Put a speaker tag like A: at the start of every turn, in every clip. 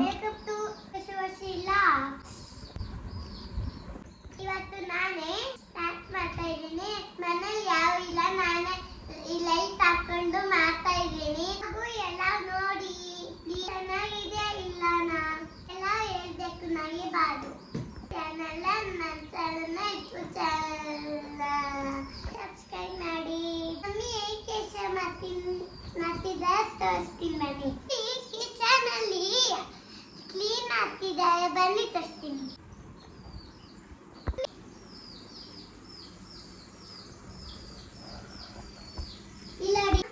A: Welcome to ಶಿವಶೀಲ ಇವತ್ತು ನಾನೇ start ಮಾಡ್ತಾ ಇದ್ದೀನಿ. ಮನೇಲಿ ಯಾವ ಇಲ್ಲ. ನಾನೇ ಈ ಲೈಟ್ ಹಾಕೊಂಡು ಮಾಡ್ತಾ ಇದ್ದೀನಿ. ಹಾಗೂ ಎಲ್ಲ ನೋಡಿ ಚೆನ್ನಾಗಿದೆ ಇಲ್ಲ ನಾ ಎಲ್ಲ ಹೇಳ್ಬೇಕು. ನಗಿಬಾರ್ದು ಚಾನಲ್ ನನ್ನ ಚಾನಲ್ನ ಇಟ್ಟು ಚಾನಲ್ ಸಬ್ಸ್ಕ್ರೈಬ್ ಮಾಡಿ. ಮಮ್ಮಿ ಏಕೆ ಮಾಡ್ತೀನಿ ಮಾಡ್ತಿದ್ದ ತೋರಿಸ್ತೀನಿ ಬನ್ನಿ ಈ ಕಿಚನ್ ಅಲ್ಲಿ ಕ್ಲೀನ್ ಆಗ್ತಿದ್ದಾರೆ ತರ್ತೀನಿ ಇಲ್ಲಡಿ.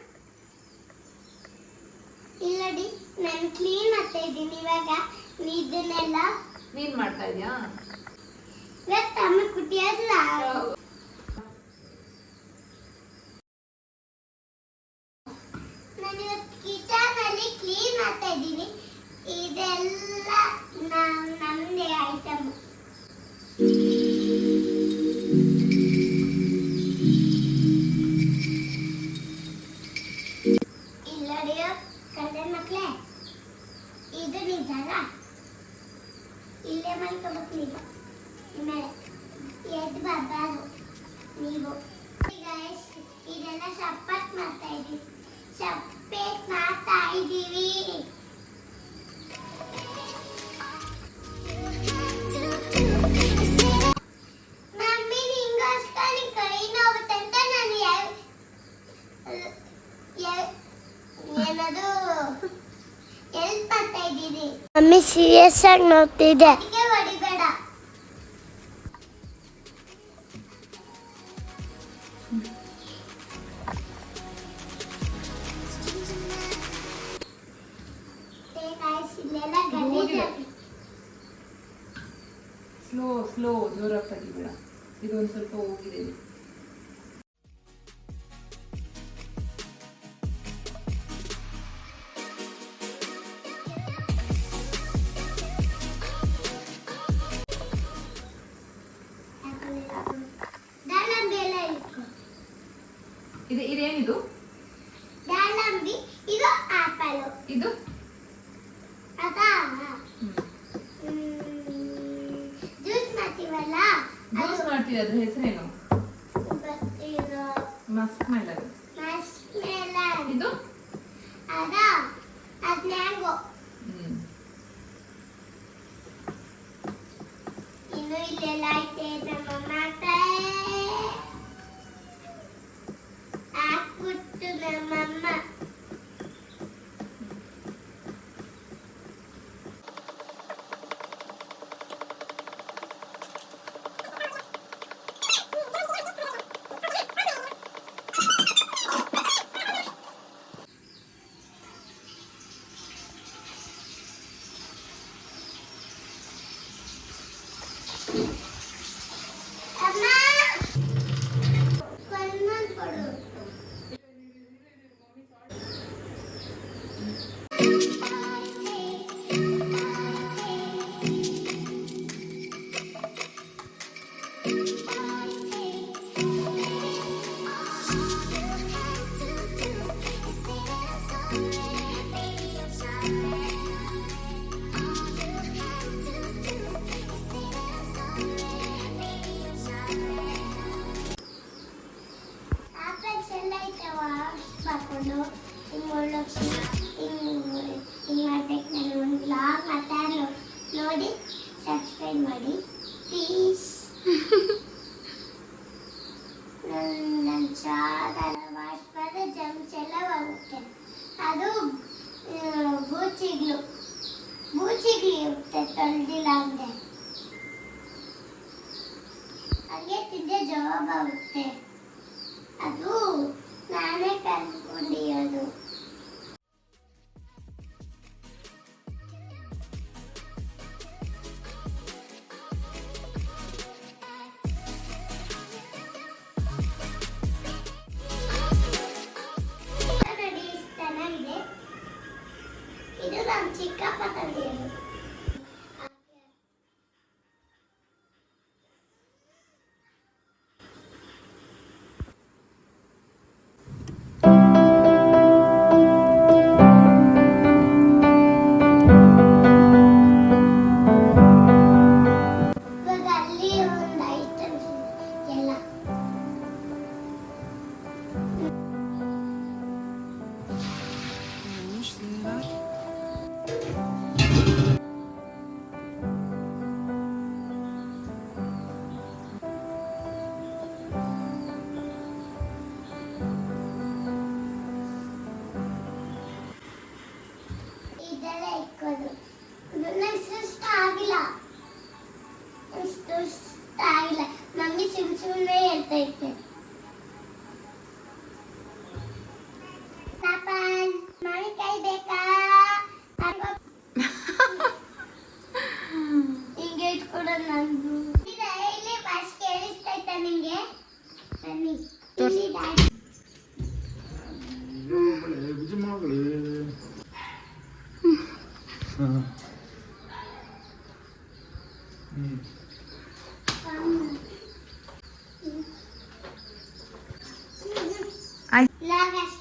A: ಇಲ್ಲಡಿ ನಾನು ಕ್ಲೀನ್ ಮಾಡ್ತಾ ಇದ್ದೀನಿ ಇವಾಗ. ನೀ ಇದನ್ನೆಲ್ಲ
B: ನೀನ್ ಮಾಡ್ತಾ ಇದೀಯಾ?
A: ಇವತ್ತು ಅಮ್ಮ ಕುಟ್ಟಿಯಲ್ಲ ಇಲ್ಲಡಿಯೋ ಮಕ್ಕಳೇ ಇದು ನಿಜಾನ ಇಲ್ಲೇ ಮಲ್ಕೋಬೇಕು ನೀವು ಮೇಲೆ ಎದ್ದು ಬರಬಾರ್ದು ನೀವು. ಇದೆಲ್ಲ ಸಪ್ಪತ್ ಮಾಡ್ತಾ ಇದೀವಿ. ಸಪ್ಪೇಟ್ ಮಾಡ್ತಾ ಇದ್ದೀವಿ ಮಮ್ಮಿ ಸೀರಿಯಸ್ ಆಗಿ ಗಲೀಜ್
B: ಸ್ಲೋ ಸ್ಲೋ ಜೋರಾಗಿ ತೆಗಿಬೇಡ ಇದೊಂದು ಸ್ವಲ್ಪ ಹೋಗಿದೆ ಇದು
A: ಆಪಲ್.
B: ಇದು?
A: ಅದಾ. ಜ್ಯೂಸ್ ಮಾಡ್ತೀವಲ್ಲ?
B: ಜ್ಯೂಸ್ ಮಾಡ್ತೀವಿ ಅದ್ರ ಹೆಸರೇನು? ಮಸ್ಕ್ ಮೆಲನ್ ಇದು?
A: ಅದಾ? ಅದ್ ಮ್ಯಾಂಗೋ.
B: ಹ್ಮ್.
A: ಇನ್ನು ಇಲ್ಲೆಲ್ಲ ಐತೆ. Thank you. ಸಬ್ಸ್ಕ್ರೈಬ್ ಮಾಡಿ ಪ್ಲೀಸ್ 拉
C: 拉。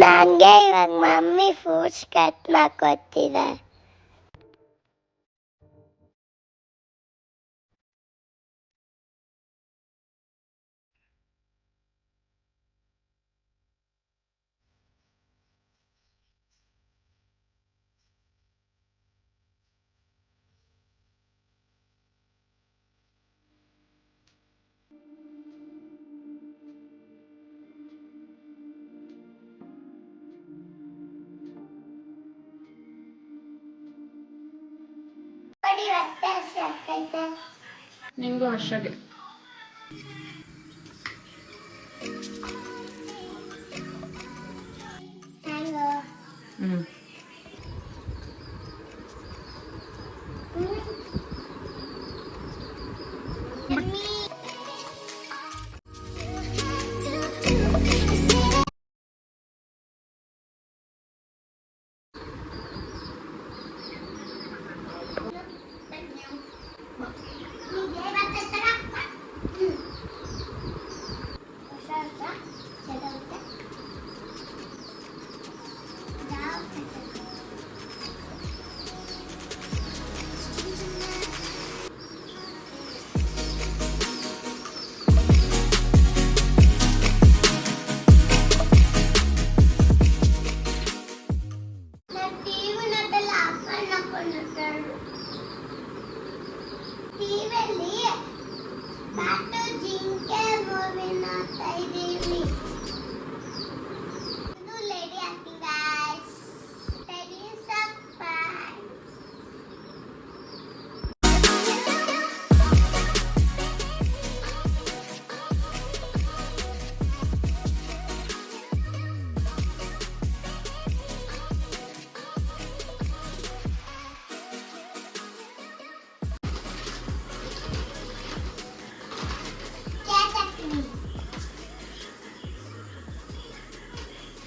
C: ನನಗೆ
A: ಇವಾಗ ಮಮ್ಮಿ ಫ್ರೂಟ್ಸ್ ಕಟ್ ಮಾಡ್ಕೊತಿದೆ
B: ನಿಂಗೂ
A: ಹರ್ಷಗೆ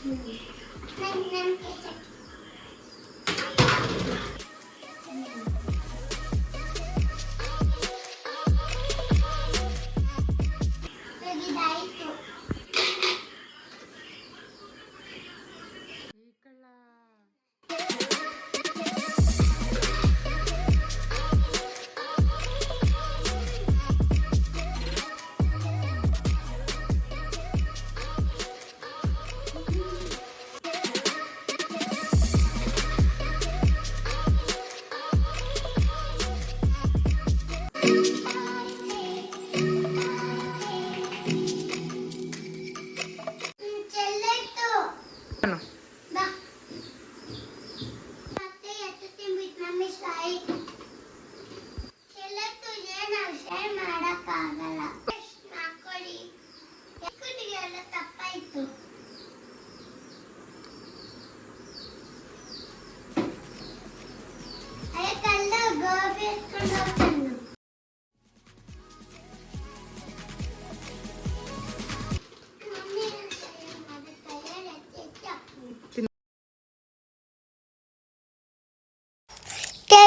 A: Annem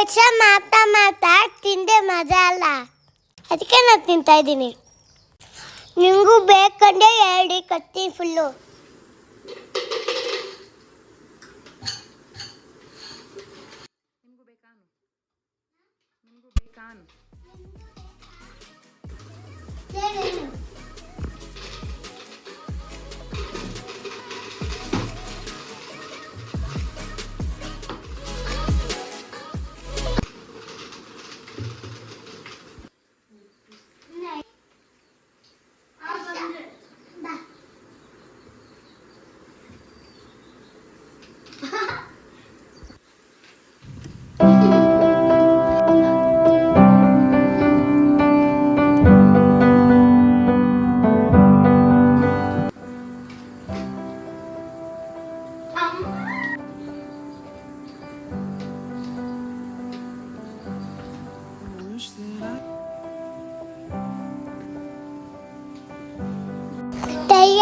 A: ವರ್ಷ ಮಾತಾ ಮಾತಾ ತಿಂದೆ ಮಜಾ ಅಲ್ಲ. ಅದಕ್ಕೆ ನಾನು ತಿಂತಾ ಇದ್ದೀನಿ. ನಿಮಗೂ ಬೇಕಂದ್ರೆ ಎರಡು ಕತ್ತಿ ಫುಲ್ಲು.
B: ಬೇಕಾನು ಬೇಕಾನು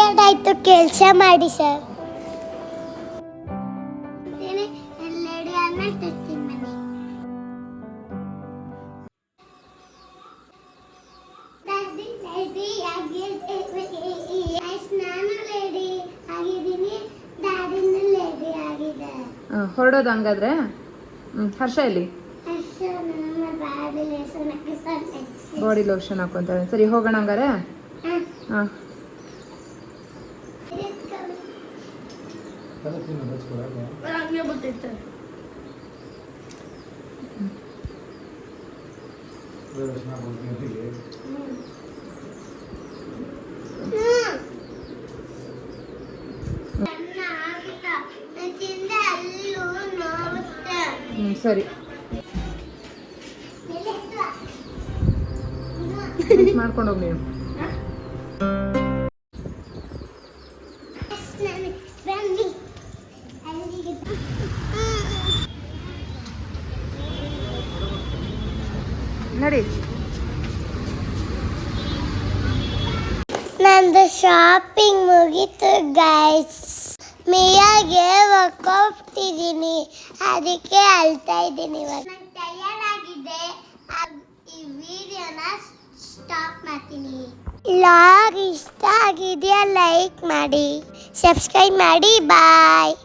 A: ಟಯರ್ಡ್ ಆಯ್ತು ಕೆಲಸ ಮಾಡಿ ಸರ್.
B: ಹೊರಡೋದು ಹಂಗಾದ್ರೆ? ಹರ್ಷ
A: ಇಲ್ಲಿ
B: ಬಾಡಿ ಲೋಷನ್ ಹಾಕೊಂತಾರೆ ಸರಿ ಹೋಗೋಣ ಹಂಗಾರೆ? ಹಾಂ. ಹ್ಞೂ ಸರಿ ಮಾಡ್ಕೊಂಡು ಹೋಗಿ ನೀವು ನಡಿ.
A: ನಂದು ಶಾಪಿಂಗ್ ಮುಗೀತು ಗೈಸ್ ಮಿಯಾಗೆ ವರ್ಕ್ ಹೋಗ್ತಿದ್ದೀನಿ. ಅದಕ್ಕೆ ಅಳ್ತಾ ಇದ್ದೀನಿ ಇವಾಗ. ನಂಗೆ ತಯಾರಾಗಿದೆ ಈ ವಿಡಿಯೋನ ಸ್ಟಾಪ್ ಮಾಡ್ತೀನಿ. ಲಾಗ್ ಇಷ್ಟ ಆಗಿದೆಯಾ ಲೈಕ್ ಮಾಡಿ. ಸಬ್ಸ್ಕ್ರೈಬ್ ಮಾಡಿ. ಬಾಯ್